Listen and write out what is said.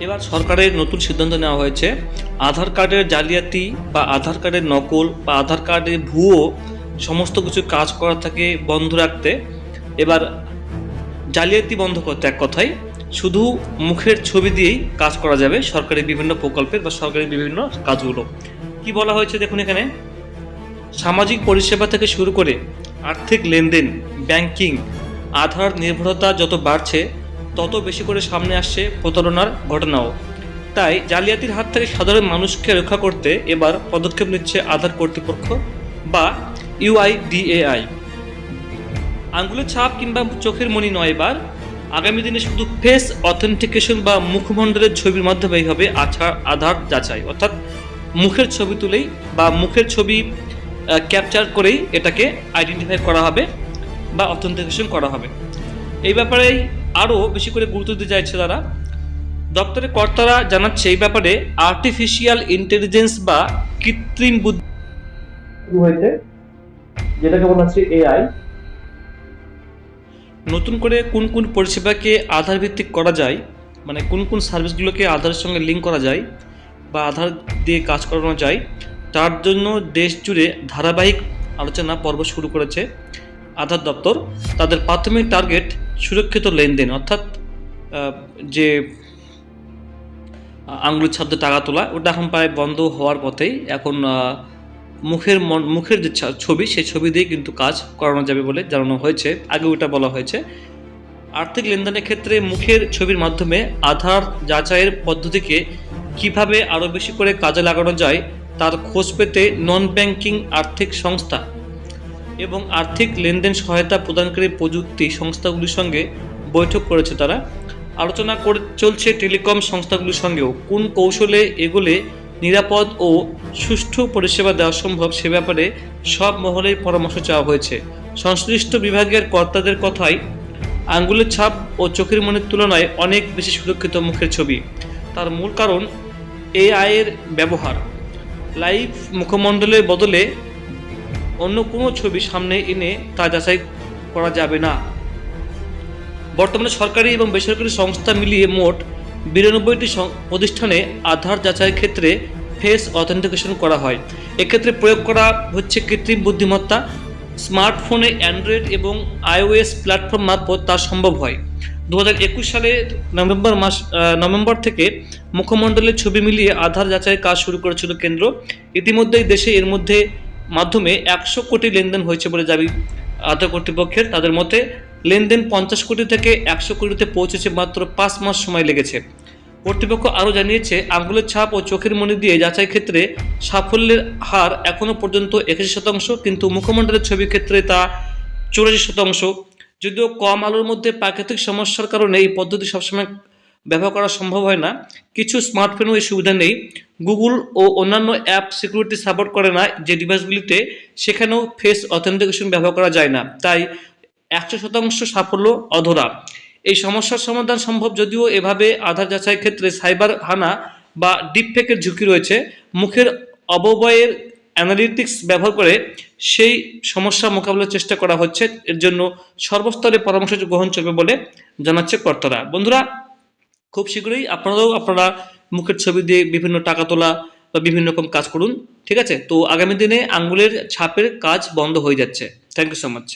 এবার সরকারের নতুন সিদ্ধান্ত নেওয়া হয়েছে। আধার কার্ডের জালিয়াতি বা আধার কার্ডের নকল বা আধার কার্ডের ভুয়ো সমস্ত কিছু কাজ করা থেকে বন্ধ রাখতে। এবার জালিয়াতি বন্ধ করতে এক কথায় শুধু মুখের ছবি দিয়েই কাজ করা যাবে সরকারি বিভিন্ন প্রকল্পের বা সরকারি বিভিন্ন কাজগুলো। কি বলা হয়েছে দেখুন এখানে? সামাজিক পরিষেবা থেকে শুরু করে আর্থিক লেনদেন, ব্যাংকিং, আধার নির্ভরতা যত বাড়ছে তত বেশি করে সামনে আসছে প্রতারণার ঘটনাও। তাই জালিয়াতির হাত থেকে সাধারণ মানুষকে রক্ষা করতে এবার পদক্ষেপ নিচ্ছে আধার কর্তৃপক্ষ বা ইউআইডিএআই আঙ্গুলের ছাপ কিংবা চোখের মনি নয় এবার। আগামী দিনে শুধু ফেস অথেন্টিকেশন বা মুখমণ্ডলের ছবির মাধ্যমেই হবে আছাড় আধার যাচাই, অর্থাৎ মুখের ছবি তুলেই বা মুখের ছবি ক্যাপচার করেই এটাকে আইডেন্টিফাই করা হবে বা অথেন্টিকেশন করা হবে। এই ব্যাপারেই আরও বেশি করে গুরুত্ব দিতে চাইছে তারা। দপ্তরের কর্তারা জানাচ্ছে এই ব্যাপারে আর্টিফিশিয়াল ইন্টেলিজেন্স বা কৃত্রিম বুদ্ধি হয়েছে যেটাকে বলা হচ্ছে এআই নতুন করে কোন কোন পরিষেবাকে আধার ভিত্তিক করা যায় মানে কোন কোন সার্ভিসগুলোকে আধারের সঙ্গে লিঙ্ক করা যায় বা আধার দিয়ে কাজ করানো যায় তার জন্য দেশ জুড়ে ধারাবাহিক আলোচনা পর্ব শুরু করেছে আধার দপ্তর। তাদের প্রাথমিক টার্গেট সুরক্ষিত লেনদেন, অর্থাৎ যে আঙ্গুলের ছাপ দিয়ে টাকা তোলা, ওটা এখন প্রায় বন্ধ হওয়ার পথেই এখন মুখের মুখের যে ছবি, সেই ছবি দিয়ে কিন্তু কাজ করানো যাবে বলে জানানো হয়েছে। আগে ওটা বলা হয়েছে। আর্থিক লেনদেনের ক্ষেত্রে মুখের ছবির মাধ্যমে আধার যাচাইয়ের পদ্ধতিকে কীভাবে আরও বেশি করে কাজে লাগানো যায়, তার খোঁজ পেতে নন ব্যাংকিং আর্থিক সংস্থা এবং আর্থিক লেনদেন সহায়তা প্রদানকারী প্রযুক্তি সংস্থাগুলির সঙ্গে বৈঠক করেছে তারা। আলোচনা করে চলছে টেলিকম সংস্থাগুলির সঙ্গেও। কোন কৌশলে এগুলে নিরাপদ ও সুষ্ঠু পরিষেবা দেওয়া সম্ভব সে ব্যাপারে সব মহলেই পরামর্শ চাওয়া হয়েছে। সংশ্লিষ্ট বিভাগের কর্তাদের কথায় আঙ্গুলের ছাপ ও চোখের মনের তুলনায় অনেক বেশি সুরক্ষিত মুখের ছবি। তার মূল কারণ এআই এর ব্যবহার। লাইভ মুখমণ্ডলের বদলে অন্য কোনো ছবি সামনে এনে তা যাচাই করা যাবে না। বর্তমানে সরকারি এবং বেসরকারি সংস্থা মিলিয়ে মোট বিরানব্বইটি প্রতিষ্ঠানে আধার যাচাইয়ের ক্ষেত্রে ফেস অথেন্টিকেশন করা হয়। এক্ষেত্রে প্রয়োগ করা হচ্ছে কৃত্রিম বুদ্ধিমত্তা, স্মার্টফোনে অ্যান্ড্রয়েড এবং আইওএস প্ল্যাটফর্ম মারফত তা সম্ভব হয়। দু হাজার একুশ সালের নভেম্বর মাস নভেম্বর থেকে মুখমণ্ডলের ছবি মিলিয়ে আধার যাচাইয়ের কাজ শুরু করেছিল কেন্দ্র। ইতিমধ্যেই দেশে এর মধ্যে মাধ্যমে একশো কোটি লেনদেন হয়েছে বলে দাবি আধার কর্তৃপক্ষের। তাদের মতে, লেনদেন পঞ্চাশ কোটি থেকে একশো কোটিতে পৌঁছেছে মাত্র পাঁচ মাস সময় লেগেছে। কর্তৃপক্ষ আরও জানিয়েছে আঙ্গুলের ছাপ ও চোখের মনি দিয়ে যাচাই ক্ষেত্রে সাফল্যের হার এখনও পর্যন্ত একাশি শতাংশ, কিন্তু মুখমণ্ডলের ছবির ক্ষেত্রে তা চৌরাশি শতাংশ। যদিও কম আলোর মধ্যে প্রাকৃতিক সমস্যার কারণে এই পদ্ধতি সবসময় ব্যবহার করা সম্ভব হয় না। কিছু স্মার্টফোনেও এই সুবিধা নেই। গুগল ও অন্যান্য অ্যাপ সিকিউরিটি সাপোর্ট করে না যে ডিভাইসগুলিতে সেখানেও ফেস অথেন্টিকেশন ব্যবহার করা যায় না। তাই একশো শতাংশ সাফল্য অধরা। এই সমস্যার সমাধান সম্ভব যদিও এভাবে আধার যাচাইয়ের ক্ষেত্রে সাইবার হানা বা ডিপফেকের ঝুঁকি রয়েছে। মুখের অববয়ের অ্যানালিটিক্স ব্যবহার করে সেই সমস্যা মোকাবিলার চেষ্টা করা হচ্ছে। এর জন্য সর্বস্তরে পরামর্শ গ্রহণ চলবে বলে জানাচ্ছে কর্তারা। বন্ধুরা খুব শীঘ্রই আপনারাও আপনারা মুখের ছবি দিয়ে বিভিন্ন টাকা তোলা বা বিভিন্ন রকম কাজ করুন, ঠিক আছে? তো আগামী দিনে আঙ্গুলের ছাপের কাজ বন্ধ হয়ে যাচ্ছে। Thank you so much